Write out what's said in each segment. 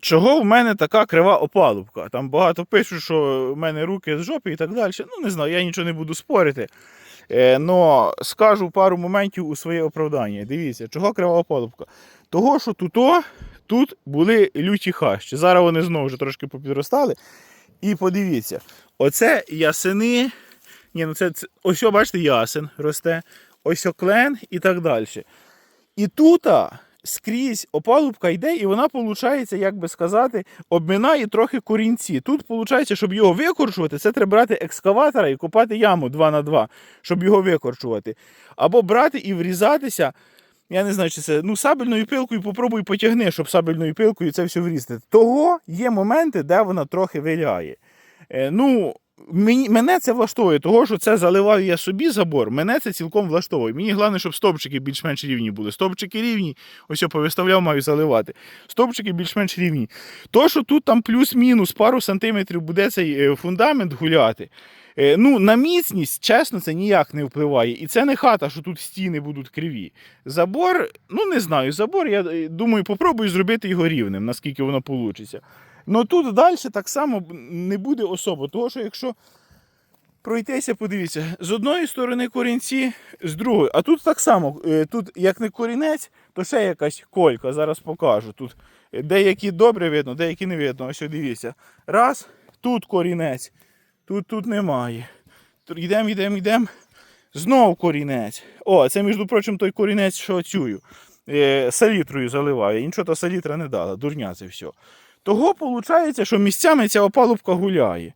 чого в мене така крива опалубка? Там багато пишуть, що в мене руки з жопи і так далі. Ну, не знаю, я нічого не буду спорити. Е, но скажу пару моментів у своє оправдання. Дивіться, чого крива опалубка? Того, що тут, тут були люті хащі. Зараз вони знову вже трошки попідростали. І подивіться, оце ясени. Ні, ну це, це ось, бачите, ясен росте, ось о клен і так далі. І тут скрізь опалубка йде, і вона, виходить, як би сказати, обминає трохи корінці. Тут, виходить, щоб його викорчувати, це треба брати екскаватора і копати яму 2 на 2 щоб його викорчувати. Або брати і врізатися. Я не знаю, чи це ну, сабельною пилкою попробуй потягни, щоб сабельною пилкою це все врізати. Того є моменти, де вона трохи виляє. Е, ну, мене це влаштовує, того, що це заливаю я собі забор, мене це цілком влаштовує. Мені головне, щоб стовпчики більш-менш рівні були. Стовпчики рівні, ось я повиставляв, маю заливати. Стовпчики більш-менш рівні. То, що тут там плюс-мінус пару сантиметрів буде цей е, фундамент гуляти. е, Ну, на міцність, чесно, це ніяк не впливає. І це не хата, що тут стіни будуть криві. Забор, ну не знаю, забор, я е, думаю, попробую зробити його рівним, наскільки воно вийде. Ну тут далі так само не буде особо, тому що якщо пройтися, подивіться, з одної сторони корінці, з другої. А тут так само, е, тут як не корінець, то ще якась колька, зараз покажу. Тут деякі добре видно, деякі не видно. Ось дивіться. Раз, тут корінець, тут тут немає. Йдемо, йдемо, йдемо. Знов корінець. О, це, між прочим, той корінець, що цюю. Е, салітрою заливаю. Іншого то салітра не дала, дурня це все. Того виходить, що місцями ця опалубка гуляє.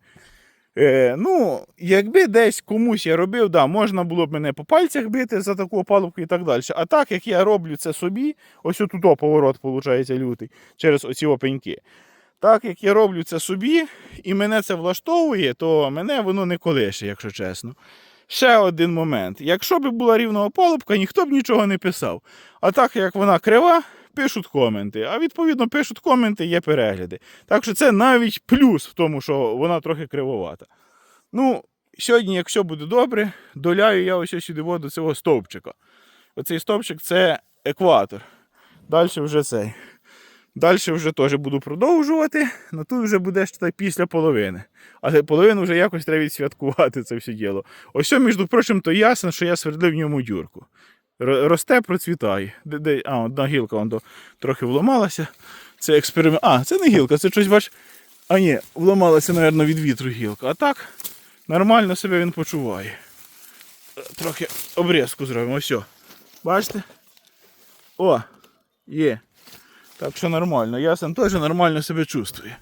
Е, ну, якби десь комусь я робив, да, можна було б мене по пальцях бити за таку опалубку і так далі. А так як я роблю це собі, ось отут поворот, виходить, лютий, через оці опеньки. Так як я роблю це собі, і мене це влаштовує, то мене воно не колише, якщо чесно. Ще один момент. Якщо б була рівна опалубка, ніхто б нічого не писав. А так як вона крива, пишуть коменти. А відповідно пишуть коменти, є перегляди. Так що це навіть плюс в тому, що вона трохи кривовата. Ну, сьогодні, якщо буде добре, доляю я ось сюди воду цього стовпчика. Оцей стовпчик це екватор. Далі вже цей. Далі вже теж буду продовжувати, але тут вже буде ще після половини. Але половину вже якось треба відсвяткувати це все діло. Ось, між прочим, то ясно, що я свердлив в ньому дюрку. Росте, процвітає. Де, де, а, одна гілка вон, трохи вломалася. Це експеримент. А, це не гілка, це щось бач. А ні, вломалася, мабуть, від вітру гілка. А так, нормально себе він почуває. Трохи обрізку зробимо. Ось. Бачите? О, є. Так що нормально. Ясен теж нормально себе чувствує.